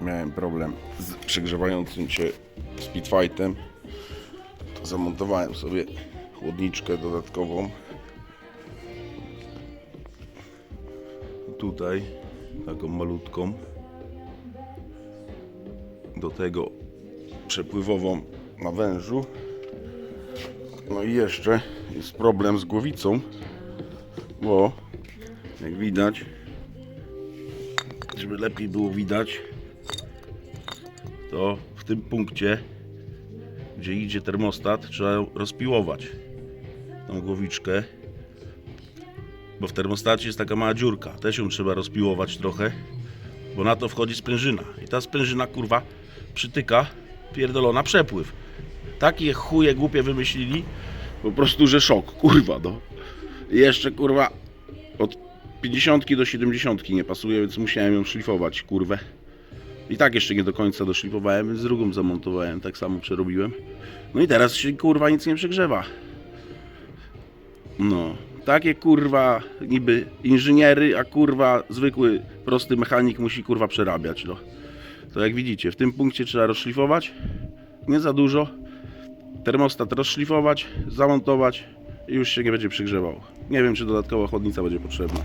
miałem problem z przegrzewającym się Speedfightem. To zamontowałem sobie chłodniczkę dodatkową. Tutaj taką malutką. Do tego przepływową na wężu. No i jeszcze jest problem z głowicą, bo jak widać, żeby lepiej było widać, to w tym punkcie, gdzie idzie termostat, trzeba rozpiłować tą głowiczkę, bo w termostacie jest taka mała dziurka, też ją trzeba rozpiłować trochę, bo na to wchodzi sprężyna i ta sprężyna kurwa przytyka pierdolona przepływ. Takie chuje głupie wymyślili, po prostu, że szok, kurwa no. I jeszcze kurwa od 50 do 70 nie pasuje, więc musiałem ją szlifować, kurwę. I tak jeszcze nie do końca doszlifowałem, więc drugą zamontowałem, tak samo przerobiłem. No i teraz się kurwa nic nie przegrzewa. No, takie kurwa niby inżyniery, a kurwa zwykły prosty mechanik musi kurwa przerabiać, no. To jak widzicie, w tym punkcie trzeba rozszlifować, nie za dużo. Termostat rozszlifować, zamontować i już się nie będzie przegrzewał. Nie wiem, czy dodatkowa chłodnica będzie potrzebna.